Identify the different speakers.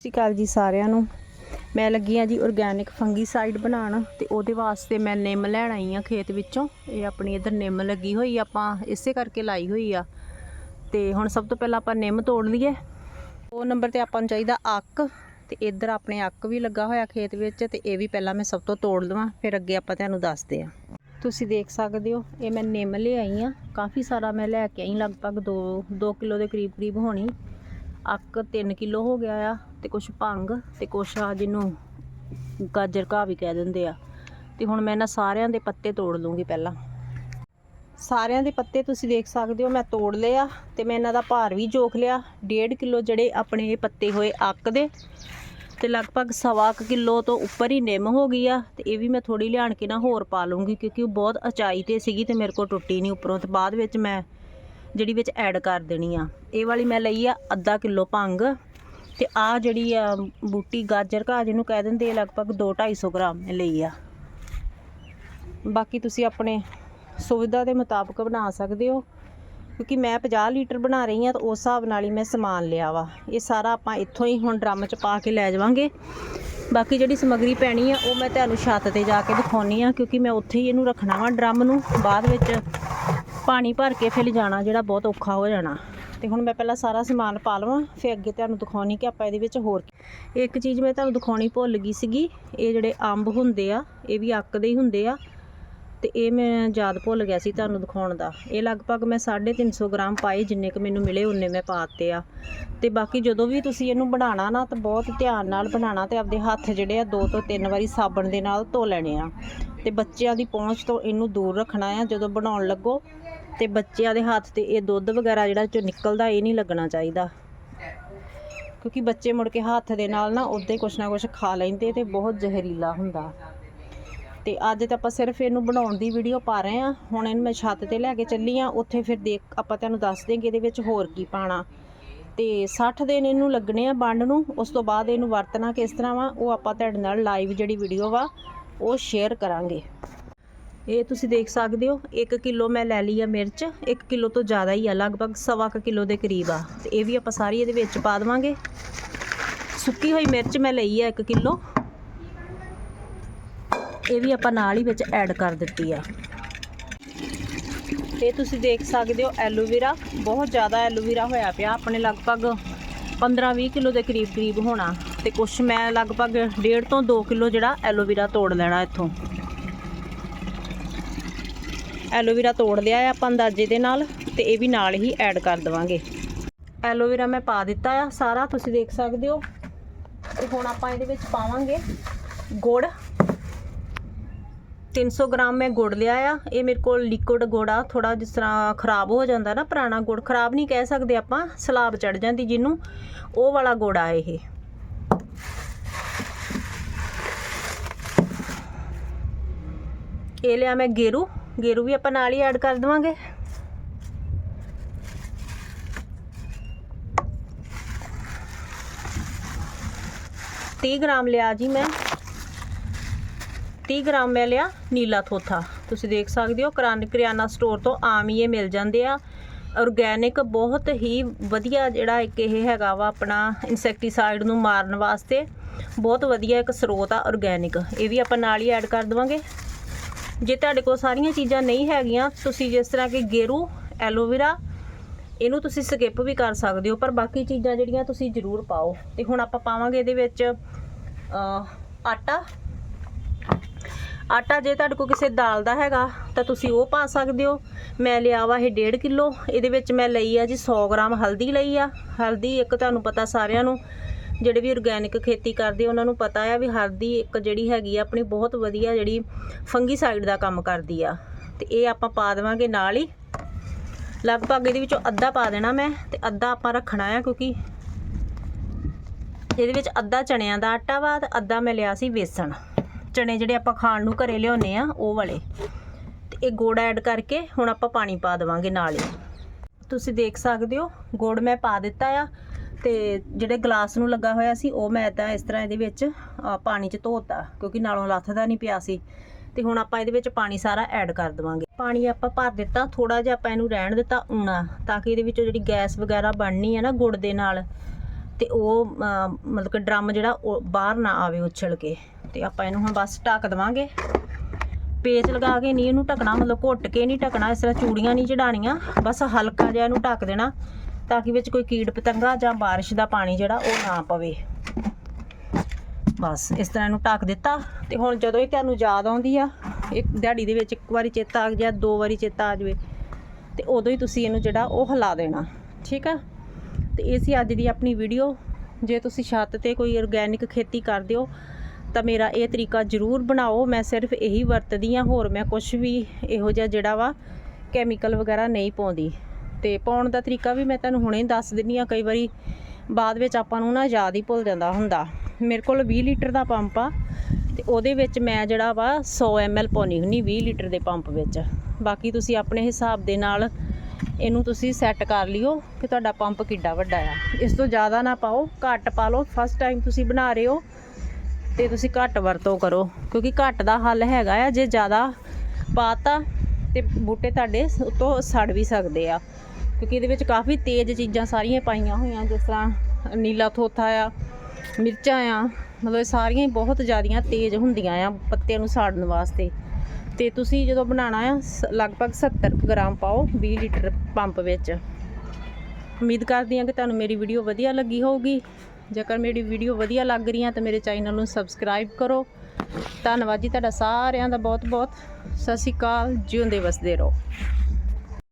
Speaker 1: ਸਤਿ ਸ਼੍ਰੀ ਅਕਾਲ ਜੀ ਸਾਰਿਆਂ ਨੂੰ। ਮੈਂ ਲੱਗੀ ਆ ਜੀ ਆਰਗੈਨਿਕ ਫੰਗੀਸਾਈਡ ਬਣਾਉਣ ਤੇ ਉਹਦੇ ਵਾਸਤੇ ਮੈਂ ਨਿੰਮ ਲੈਣ ਆਈ ਆ ਖੇਤ ਵਿੱਚੋਂ। ਇਹ ਆਪਣੀ ਇਧਰ ਨਿੰਮ ਲੱਗੀ ਹੋਈ ਆਪਾਂ ਇਸੇ ਕਰਕੇ ਲਾਈ ਹੋਈ ਆ। ਤੇ ਹੁਣ ਸਭ ਤੋਂ ਪਹਿਲਾਂ ਆਪਾਂ ਨਿੰਮ ਤੋੜ ਲਈਏ। ਉਹ ਨੰਬਰ ਤੇ ਆਪਾਂ ਨੂੰ ਚਾਹੀਦਾ ਅੱਕ ਤੇ ਇਧਰ ਆਪਣੇ ਅੱਕ ਵੀ ਲੱਗਾ ਹੋਇਆ ਖੇਤ ਵਿੱਚ ਤੇ ਇਹ ਵੀ ਪਹਿਲਾਂ ਮੈਂ ਸਭ ਤੋਂ ਤੋੜ ਲਵਾਂ, ਫਿਰ ਅੱਗੇ ਆਪਾਂ ਤੁਹਾਨੂੰ ਦੱਸਦੇ ਆ। ਤੁਸੀਂ ਦੇਖ ਸਕਦੇ ਹੋ, ਇਹ ਮੈਂ ਨਿੰਮ ਲਿਆਈ ਆ। ਕਾਫੀ ਸਾਰਾ ਮੈਂ ਲੈ ਕੇ ਆਈ ਲਗਭਗ 2 2 ਕਿਲੋ ਦੇ ਕਰੀਬ ਕਰੀਬ ਹੋਣੀ। ਅੱਕ 3 ਕਿਲੋ ਹੋ ਗਿਆ ਆ ਤੇ ਕੁਛ ਭੰਗ ਤੇ ਕੁਛ ਆ ਜਿਹਨੂੰ ਗਾਜਰ ਘਾਹ ਵੀ ਕਹਿ ਦਿੰਦੇ ਆ। ਤੇ ਹੁਣ ਮੈਂ ਇਹਨਾਂ ਸਾਰਿਆਂ ਦੇ ਪੱਤੇ ਤੋੜ ਲੂੰਗੀ ਪਹਿਲਾਂ। ਸਾਰਿਆਂ ਦੇ ਪੱਤੇ ਤੁਸੀਂ ਦੇਖ ਸਕਦੇ ਹੋ, ਮੈਂ ਤੋੜ ਲਿਆ ਤੇ ਮੈਂ ਇਹਨਾਂ ਦਾ ਭਾਰ ਵੀ ਜੋਖ ਲਿਆ। 1.5 ਕਿਲੋ ਜਿਹੜੇ ਆਪਣੇ ਇਹ ਪੱਤੇ ਹੋਏ ਅੱਕ ਦੇ ਤੇ ਲਗਭਗ ਸਵਾ ਕੁ ਕਿਲੋ ਤੋਂ ਉੱਪਰ ਹੀ ਨਿੰਮ ਹੋ ਗਈ ਆ ਤੇ ਇਹ ਵੀ ਮੈਂ ਥੋੜੀ ਲਿਆਣ ਕੇ ਨਾ ਹੋਰ ਪਾ ਲੂੰਗੀ ਕਿਉਂਕਿ ਉਹ ਬਹੁਤ ਅਚਾਈ ਤੇ ਸੀਗੀ ਤੇ ਮੇਰੇ ਕੋਲ ਟੁੱਟੀ ਨਹੀਂ ਉੱਪਰੋਂ ਤੇ ਬਾਅਦ ਵਿੱਚ ਮੈਂ ਜਿਹੜੀ ਵਿੱਚ ਐਡ ਕਰ ਦੇਣੀ ਆ। ਇਹ ਵਾਲੀ ਮੈਂ ਲਈ ਆ ਅੱਧਾ ਕਿਲੋ ਭੰਗ ਤੇ ਆ ਜਿਹੜੀ ਆ ਬੂਟੀ ਗਾਜਰ ਘਾਹ ਜਿਹਨੂੰ ਕਹਿ ਦਿੰਦੇ ਆ, ਲਗਭਗ 2 250 ਗ੍ਰਾਮ ਮੈਂ ਲਈ ਆ। ਬਾਕੀ ਤੁਸੀਂ ਆਪਣੇ ਸੁਵਿਧਾ ਦੇ ਮੁਤਾਬਕ ਬਣਾ ਸਕਦੇ ਹੋ। ਕਿਉਂਕਿ ਮੈਂ 50 ਲੀਟਰ ਬਣਾ ਰਹੀ ਹਾਂ ਤਾਂ ਉਸ ਹਿਸਾਬ ਨਾਲ ਹੀ ਮੈਂ ਸਮਾਨ ਲਿਆ ਵਾ। ਇਹ ਸਾਰਾ ਆਪਾਂ ਇੱਥੋਂ ਹੀ ਹੁਣ ਡਰਮ 'ਚ ਪਾ ਕੇ ਲੈ ਜਾਵਾਂਗੇ। ਬਾਕੀ ਜਿਹੜੀ ਸਮੱਗਰੀ ਪੈਣੀ ਆ, ਉਹ ਮੈਂ ਤੁਹਾਨੂੰ ਛੱਤ ਤੇ ਜਾ ਕੇ ਦਿਖਾਉਣੀ ਆ, ਕਿਉਂਕਿ ਮੈਂ ਉੱਥੇ ਹੀ ਇਹਨੂੰ ਰੱਖਣਾ ਵਾ ਡਰਮ ਨੂੰ। ਬਾਅਦ ਵਿੱਚ ਪਾਣੀ ਭਰ ਕੇ ਫਿਰ ਲਿਜਾਣਾ ਜਿਹੜਾ ਬਹੁਤ ਔਖਾ ਹੋ ਜਾਣਾ। ਤੇ ਹੁਣ ਮੈਂ ਪਹਿਲਾਂ ਸਾਰਾ ਸਮਾਨ ਪਾ ਲਵਾਂ, ਫਿਰ ਅੱਗੇ ਤੁਹਾਨੂੰ ਦਿਖਾਉਣੀ ਕਿ ਆਪਾਂ ਇਹਦੇ ਵਿੱਚ ਹੋਰ ਇੱਕ ਚੀਜ਼ ਮੈਂ ਤੁਹਾਨੂੰ ਦਿਖਾਉਣੀ ਭੁੱਲ ਗਈ ਸੀਗੀ, ਇਹ ਜਿਹੜੇ ਅੰਬ ਹੁੰਦੇ ਆ, ਇਹ ਵੀ ਅੱਕ ਦੇ ਹੀ ਹੁੰਦੇ ਆ। ਤੇ ਇਹ ਮੈਂ ਯਾਦ ਭੁੱਲ ਗਿਆ ਸੀ ਤੁਹਾਨੂੰ ਦਿਖਾਉਣ ਦਾ। ਇਹ ਲਗਭਗ ਮੈਂ 350 ਗ੍ਰਾਮ ਪਾਏ, ਜਿੰਨੇ ਕੁ ਮੈਨੂੰ ਮਿਲੇ ਉਨੇ ਮੈਂ ਪਾਤੇ ਆ। ਤੇ ਬਾਕੀ ਜਦੋਂ ਵੀ ਤੁਸੀਂ ਇਹਨੂੰ ਬਣਾਉਣਾ ਨਾ, ਤਾਂ ਬਹੁਤ ਧਿਆਨ ਨਾਲ ਬਣਾਉਣਾ ਤੇ ਆਪਦੇ ਹੱਥ ਜਿਹੜੇ ਆ, ਦੋ ਤੋਂ ਤਿੰਨ ਵਾਰੀ ਸਾਬਣ ਦੇ ਨਾਲ ਧੋ ਲੈਣੇ ਆ। ਤੇ ਬੱਚਿਆਂ ਦੀ ਪਹੁੰਚ ਤੋਂ ਇਹਨੂੰ ਦੂਰ ਰੱਖਣਾ ਆ, ਜਦੋਂ ਬਣਾਉਣ ਲੱਗੋ। ਤੇ ਬੱਚਿਆਂ ਦੇ ਹੱਥ ਤੇ ਇਹ ਦੁੱਧ ਵਗੈਰਾ ਜਿਹੜਾ ਚੋਂ ਨਿਕਲਦਾ, ਇਹ ਨਹੀਂ ਲੱਗਣਾ ਚਾਹੀਦਾ। ਕਿਉਂਕਿ ਬੱਚੇ ਮੁੜ ਕੇ ਹੱਥ ਦੇ ਨਾਲ ਨਾ ਉੱਦਾਂ ਕੁਛ ਨਾ ਕੁਛ ਖਾ ਲੈਂਦੇ ਤੇ ਬਹੁਤ ਜ਼ਹਿਰੀਲਾ ਹੁੰਦਾ। ਤੇ ਅੱਜ ਤਾਂ ਆਪਾਂ ਸਿਰਫ ਇਹਨੂੰ ਬਣਾਉਣ ਦੀ ਵੀਡੀਓ ਪਾ ਰਹੇ ਆ ਹੁਣ ਇਹਨੂੰ ਮੈਂ ਛੱਤ ਤੇ ਲੈ ਕੇ ਚੱਲੀ ਆ ਉੱਥੇ ਫਿਰ ਦੇਖ, ਆਪਾਂ ਤੁਹਾਨੂੰ ਦੱਸ ਦੇਂਗੇ ਇਹਦੇ ਵਿੱਚ ਹੋਰ ਕੀ ਪਾਣਾ ਤੇ 60 ਦਿਨ ਇਹਨੂੰ ਲੱਗਣੇ ਆ ਵੰਡ ਨੂੰ। ਉਸ ਤੋਂ ਬਾਅਦ ਇਹਨੂੰ ਵਰਤਣਾ ਕਿਸ ਤਰ੍ਹਾਂ ਵਾ, ਉਹ ਆਪਾਂ ਤੁਹਾਡੇ ਨਾਲ ਲਾਈਵ ਜਿਹੜੀ ਵੀਡੀਓ ਵਾ, ਉਹ ਸ਼ੇਅਰ ਕਰਾਂਗੇ। ਇਹ ਤੁਸੀਂ ਦੇਖ ਸਕਦੇ ਹੋ 1 ਕਿਲੋ ਮੈਂ ਲੈ ਲਈ ਆ ਮਿਰਚ 1 ਕਿਲੋ ਤੋਂ ਜ਼ਿਆਦਾ ਹੀ ਆ, ਲਗਭਗ ਸਵਾ ਕੁ ਕਿਲੋ ਦੇ ਕਰੀਬ ਆ। ਤੇ ਇਹ ਵੀ ਆਪਾਂ ਸਾਰੀ ਇਹਦੇ ਵਿੱਚ ਪਾ ਦੇਵਾਂਗੇ। ਸੁੱਕੀ ਹੋਈ ਮਿਰਚ ਮੈਂ ਲਈ ਆ 1 ਕਿਲੋ। ਇਹ ਵੀ ਆਪਾਂ ਨਾਲ ਹੀ ਵਿੱਚ ਐਡ ਕਰ ਦਿੱਤੀ ਆ। ਇਹ ਤੁਸੀਂ ਦੇਖ ਸਕਦੇ ਹੋ, ਐਲੋਵੇਰਾ, ਬਹੁਤ ਜ਼ਿਆਦਾ ਐਲੋਵੇਰਾ ਹੋਇਆ ਪਿਆ, ਆਪਣੇ ਲਗਭਗ 15-20 ਕਿਲੋ ਦੇ ਕਰੀਬ ਕਰੀਬ ਹੋਣਾ। ਤੇ ਕੁਛ ਮੈਂ ਲਗਭਗ 1.5 ਤੋਂ 2 ਕਿਲੋ ਜਿਹੜਾ ਐਲੋਵੇਰਾ ਤੋੜ ਲੈਣਾ ਇੱਥੋਂ। ਐਲੋਵੇਰਾ ਤੋੜ ਲਿਆ ਆ ਆਪਾਂ ਅੰਦਾਜ਼ੇ ਦੇ ਨਾਲ ਤੇ ਇਹ ਵੀ ਨਾਲ ਹੀ ਐਡ ਕਰ ਦਵਾਂਗੇ। ਐਲੋਵੇਰਾ ਮੈਂ ਪਾ ਦਿੱਤਾ ਆ, ਸਾਰਾ ਤੁਸੀਂ ਦੇਖ ਸਕਦੇ ਹੋ। ਤੇ ਹੁਣ ਆਪਾਂ ਇਹਦੇ ਵਿੱਚ ਪਾਵਾਂਗੇ ਗੁੜ। 300 ਗ੍ਰਾਮ ਮੈਂ ਗੁੜ ਲਿਆ ਆ। ਇਹ ਮੇਰੇ ਕੋਲ ਲਿਕੁਇਡ ਗੁੜ ਆ ਥੋੜਾ ਜਿਸ ਤਰ੍ਹਾਂ ਖਰਾਬ ਹੋ ਜਾਂਦਾ ਨਾ, ਪੁਰਾਣਾ ਗੁੜ। ਖਰਾਬ ਨਹੀਂ ਕਹਿ ਸਕਦੇ ਆਪਾਂ, ਸਲਾਬ ਚੜ ਜਾਂਦੀ ਜਿਹਨੂੰ, ਉਹ ਵਾਲਾ ਗੁੜ ਆ ਇਹ। ਇਹ ਲਿਆ ਮੈਂ ਗੇਰੂ। ਗੇਰੂ ਵੀ ਆਪਾਂ ਨਾਲ ਹੀ ਐਡ ਕਰ ਦਵਾਂਗੇ। ਤੀਹ ਗ੍ਰਾਮ ਲਿਆ ਜੀ ਮੈਂ। 30 ਗ੍ਰਾਮ ਮੈਂ ਲਿਆ ਨੀਲਾ ਥੋਥਾ। ਤੁਸੀਂ ਦੇਖ ਸਕਦੇ ਹੋ, ਕਰਿਆਨ ਕਰਿਆਨਾ ਸਟੋਰ ਤੋਂ ਆਮ ਹੀ ਇਹ ਮਿਲ ਜਾਂਦੇ ਆ। ਆਰਗੈਨਿਕ ਬਹੁਤ ਹੀ ਵਧੀਆ ਜਿਹੜਾ ਇੱਕ ਇਹ ਹੈਗਾ ਵਾ ਆਪਣਾ ਇਨਸੈਕਟੀਸਾਈਡ ਨੂੰ ਮਾਰਨ ਵਾਸਤੇ। ਬਹੁਤ ਵਧੀਆ ਇੱਕ ਸਰੋਤ ਆ ਆਰਗੈਨਿਕ ਇਹ ਵੀ ਆਪਾਂ ਨਾਲ ਹੀ ਐਡ ਕਰ ਦਵਾਂਗੇ। ਜੇ ਤੁਹਾਡੇ ਕੋਲ ਸਾਰੀਆਂ ਚੀਜ਼ਾਂ ਨਹੀਂ ਹੈਗੀਆਂ, ਤੁਸੀਂ ਜਿਸ ਤਰ੍ਹਾਂ ਕਿ ਗੇਰੂ, ਐਲੋਵੇਰਾ, ਇਹਨੂੰ ਤੁਸੀਂ ਸਕਿਪ ਵੀ ਕਰ ਸਕਦੇ ਹੋ, ਪਰ ਬਾਕੀ ਚੀਜ਼ਾਂ ਜਿਹੜੀਆਂ ਤੁਸੀਂ ਜ਼ਰੂਰ ਪਾਓ। ਤੇ ਹੁਣ ਆਪਾਂ ਪਾਵਾਂਗੇ ਇਹਦੇ ਵਿੱਚ ਆਟਾ। ਆਟਾ ਜੇ ਤੁਹਾਡੇ ਕੋਲ ਕਿਸੇ ਦਾਲ ਦਾ ਹੈਗਾ, ਤਾਂ ਤੁਸੀਂ ਉਹ ਪਾ ਸਕਦੇ ਹੋ। ਮੈਂ ਲਿਆ ਵਾ ਇਹ 1.5 ਕਿਲੋ। ਇਹਦੇ ਵਿੱਚ ਮੈਂ ਲਈ ਆ ਜੀ 100 ਗ੍ਰਾਮ ਹਲਦੀ ਲਈ ਆ। ਹਲਦੀ ਇੱਕ ਤੁਹਾਨੂੰ ਪਤਾ ਸਾਰਿਆਂ ਨੂੰ ਜਿਹੜੇ ਵੀ ਔਰਗੈਨਿਕ ਖੇਤੀ ਕਰਦੇ, ਉਹਨਾਂ ਨੂੰ ਪਤਾ ਆ ਵੀ ਹਲਦੀ ਇੱਕ ਜਿਹੜੀ ਹੈਗੀ ਆ, ਆਪਣੀ ਬਹੁਤ ਵਧੀਆ ਜਿਹੜੀ ਫੰਗੀਸਾਈਡ ਦਾ ਕੰਮ ਕਰਦੀ ਆ। ਤੇ ਇਹ ਆਪਾਂ ਪਾ ਦੇਵਾਂਗੇ ਨਾਲ ਹੀ। ਲਗਭਗ ਇਹਦੇ ਵਿੱਚੋਂ ਅੱਧਾ ਪਾ ਦੇਣਾ ਮੈਂ, ਤੇ ਅੱਧਾ ਆਪਾਂ ਰੱਖਣਾ ਆ ਕਿਉਂਕਿ ਇਹਦੇ ਵਿੱਚ ਅੱਧਾ ਚਣਿਆਂ ਦਾ ਆਟਾ ਵਾ, ਤੇ ਅੱਧਾ ਮੈਂ ਲਿਆ ਸੀ ਵੇਸਣ। ਚਣੇ ਜਿਹੜੇ ਆਪਾਂ ਖਾਣ ਨੂੰ ਘਰੇ ਲਿਆਉਨੇ ਆ, ਉਹ ਵਾਲੇ। ਤੇ ਇਹ ਗੁੜ ਐਡ ਕਰਕੇ ਹੁਣ ਆਪਾਂ ਪਾਣੀ ਪਾ ਦੇਵਾਂਗੇ ਨਾਲ ਹੀ। ਤੁਸੀਂ ਦੇਖ ਸਕਦੇ ਹੋ, ਗੁੜ ਮੈਂ ਪਾ ਦਿੱਤਾ ਆ। ਤੇ ਜਿਹੜੇ ਗਲਾਸ ਨੂੰ ਲੱਗਾ ਹੋਇਆ ਸੀ, ਉਹ ਮੈਂ ਤਾਂ ਇਸ ਤਰ੍ਹਾਂ ਇਹਦੇ ਵਿੱਚ ਪਾਣੀ 'ਚ ਧੋਤਾ, ਕਿਉਂਕਿ ਨਾਲੋਂ ਲੱਥਦਾ ਨਹੀਂ ਪਿਆ ਸੀ। ਤੇ ਹੁਣ ਆਪਾਂ ਇਹਦੇ ਵਿੱਚ ਪਾਣੀ ਸਾਰਾ ਐਡ ਕਰ ਦੇਵਾਂਗੇ। ਪਾਣੀ ਆਪਾਂ ਭਰ ਦਿੱਤਾ ਥੋੜਾ ਜਿਹਾ ਆਪਾਂ ਇਹਨੂੰ ਰਹਿਣ ਦਿੱਤਾ ਉਣਾ, ਤਾਂ ਕਿ ਇਹਦੇ ਵਿੱਚੋਂ ਜਿਹੜੀ ਗੈਸ ਵਗੈਰਾ ਬਣਨੀ ਹੈ ਨਾ ਗੁੜ ਦੇ ਨਾਲ, ਤੇ ਉਹ ਮਤਲਬ ਕਿ ਡਰਮ ਜਿਹੜਾ ਉਹ ਬਾਹਰ ਨਾ ਆਵੇ ਉਛਲ ਕੇ। ਤੇ ਆਪਾਂ ਇਹਨੂੰ ਹੁਣ ਬਸ ਢੱਕ ਦੇਵਾਂਗੇ। ਪੇਚ ਲਗਾ ਕੇ ਨਹੀਂ ਇਹਨੂੰ ਢਕਣਾ, ਮਤਲਬ ਘੁੱਟ ਕੇ ਨਹੀਂ ਢਕਣਾ, ਇਸ ਤਰ੍ਹਾਂ ਚੂੜੀਆਂ ਨਹੀਂ ਚੜਾਣੀਆਂ ਬਸ ਹਲਕਾ ਜਿਹਾ ਇਹਨੂੰ ਢੱਕ ਦੇਣਾ। ਤਾਂ ਕਿ ਵਿੱਚ ਕੋਈ ਕੀੜ ਪਤੰਗਾ ਜਾਂ ਬਾਰਿਸ਼ ਦਾ ਪਾਣੀ ਜਿਹੜਾ ਉਹ ਨਾ ਪਵੇ। ਬਸ, ਇਸ ਤਰ੍ਹਾਂ ਇਹਨੂੰ ਢੱਕ ਦਿੱਤਾ ਤੇ ਹੁਣ ਜਦੋਂ ਹੀ ਤੁਹਾਨੂੰ ਯਾਦ ਆਉਂਦੀ ਆ, ਇੱਕ ਦਿਹਾੜੀ ਦੇ ਵਿੱਚ ਇੱਕ ਵਾਰੀ ਚੇਤਾ ਆ ਗਿਆ, ਦੋ ਵਾਰੀ ਚੇਤਾ ਆ ਜਾਵੇ, ਤੇ ਉਦੋਂ ਹੀ ਤੁਸੀਂ ਇਹਨੂੰ ਜਿਹੜਾ ਉਹ ਹਿਲਾ ਦੇਣਾ, ਠੀਕ ਆ? ਤੇ ਇਹ ਸੀ ਅੱਜ ਦੀ ਆਪਣੀ ਵੀਡੀਓ। ਜੇ ਤੁਸੀਂ ਛੱਤ ਤੇ ਕੋਈ ਆਰਗੈਨਿਕ ਖੇਤੀ ਕਰਦੇ ਹੋ, ਤਾਂ ਮੇਰਾ ਇਹ ਤਰੀਕਾ ਜ਼ਰੂਰ ਬਣਾਓ। ਮੈਂ ਸਿਰਫ ਇਹੀ ਵਰਤਦੀ ਆ, ਹੋਰ ਮੈਂ ਕੁਝ ਵੀ ਇਹੋ ਜਿਹਾ ਜਿਹੜਾ ਵਾ ਕੈਮੀਕਲ ਵਗੈਰਾ ਨਹੀਂ ਪਾਉਂਦੀ। ਤੇ ਪਾਉਣ ਦਾ ਤਰੀਕਾ ਵੀ ਮੈਂ ਤੁਹਾਨੂੰ ਹੁਣੇ ਦੱਸ ਦਿੰਨੀ ਆ ਕਈ ਵਾਰੀ ਬਾਅਦ ਵਿੱਚ ਆਪਾਂ ਨੂੰ ਨਾ ਯਾਦ ਹੀ ਭੁੱਲ ਜਾਂਦਾ ਹੁੰਦਾ। ਮੇਰੇ ਕੋਲ 20 ਲੀਟਰ ਦਾ ਪੰਪ ਆ ਤੇ ਉਹਦੇ ਵਿੱਚ ਮੈਂ ਜਿਹੜਾ ਵਾ 100 ml ਪਾਉਣੀ ਹੁੰਨੀ 20 ਲੀਟਰ ਦੇ ਪੰਪ ਵਿੱਚ। ਬਾਕੀ ਤੁਸੀਂ ਆਪਣੇ ਹਿਸਾਬ ਦੇ ਨਾਲ ਇਹਨੂੰ ਤੁਸੀਂ ਸੈੱਟ ਕਰ ਲਿਓ ਕਿ ਤੁਹਾਡਾ ਪੰਪ ਕਿੱਡਾ ਵੱਡਾ ਆ। ਇਸ ਤੋਂ ਜ਼ਿਆਦਾ ਨਾ ਪਾਓ, ਘੱਟ ਪਾ ਲਓ। ਫਸਟ ਟਾਈਮ ਤੁਸੀਂ ਬਣਾ ਰਹੇ ਹੋ ਤੇ ਤੁਸੀਂ ਘੱਟ ਵਰਤੋਂ ਕਰੋ, ਕਿਉਂਕਿ ਘੱਟ ਦਾ ਹੱਲ ਹੈਗਾ ਆ। ਜੇ ਜ਼ਿਆਦਾ ਪਾਤਾ ਤੇ ਬੂਟੇ ਤੁਹਾਡੇ ਉਤੋਂ ਸੜ ਵੀ ਸਕਦੇ ਆ। ਕਿਉਂਕਿ ਇਹਦੇ ਵਿੱਚ ਕਾਫੀ ਤੇਜ਼ ਚੀਜ਼ਾਂ ਸਾਰੀਆਂ ਪਾਈਆਂ ਹੋਈਆਂ, ਜਿਸ ਤਰ੍ਹਾਂ ਨੀਲਾ ਥੋਥਾ ਆ, ਮਿਰਚਾਂ ਆ, ਮਤਲਬ ਇਹ ਸਾਰੀਆਂ ਹੀ ਬਹੁਤ ਜ਼ਿਆਦੀਆਂ ਤੇਜ਼ ਹੁੰਦੀਆਂ ਆ ਪੱਤਿਆਂ ਨੂੰ ਸਾੜਨ ਵਾਸਤੇ। ਤੇ ਤੁਸੀਂ ਜਦੋਂ ਬਣਾਉਣਾ ਆ, ਸ- ਲਗਭਗ 70 ਗ੍ਰਾਮ ਪਾਓ 20 ਲੀਟਰ ਪੰਪ ਵਿੱਚ। ਉਮੀਦ ਕਰਦੀ ਹਾਂ ਕਿ ਤੁਹਾਨੂੰ ਮੇਰੀ ਵੀਡੀਓ ਵਧੀਆ ਲੱਗੀ ਹੋਊਗੀ। ਜੇਕਰ ਮੇਰੀ ਵੀਡੀਓ ਵਧੀਆ ਲੱਗ ਰਹੀ ਹੈ ਤਾਂ ਮੇਰੇ ਚੈਨਲ ਨੂੰ ਸਬਸਕ੍ਰਾਈਬ ਕਰੋ। ਧੰਨਵਾਦ ਜੀ ਤੁਹਾਡਾ ਸਾਰਿਆਂ ਦਾ ਬਹੁਤ ਬਹੁਤ ਸਤਿ ਸ਼੍ਰੀ ਅਕਾਲ, ਜਿਉਂਦੇ ਵਸਦੇ ਰਹੋ।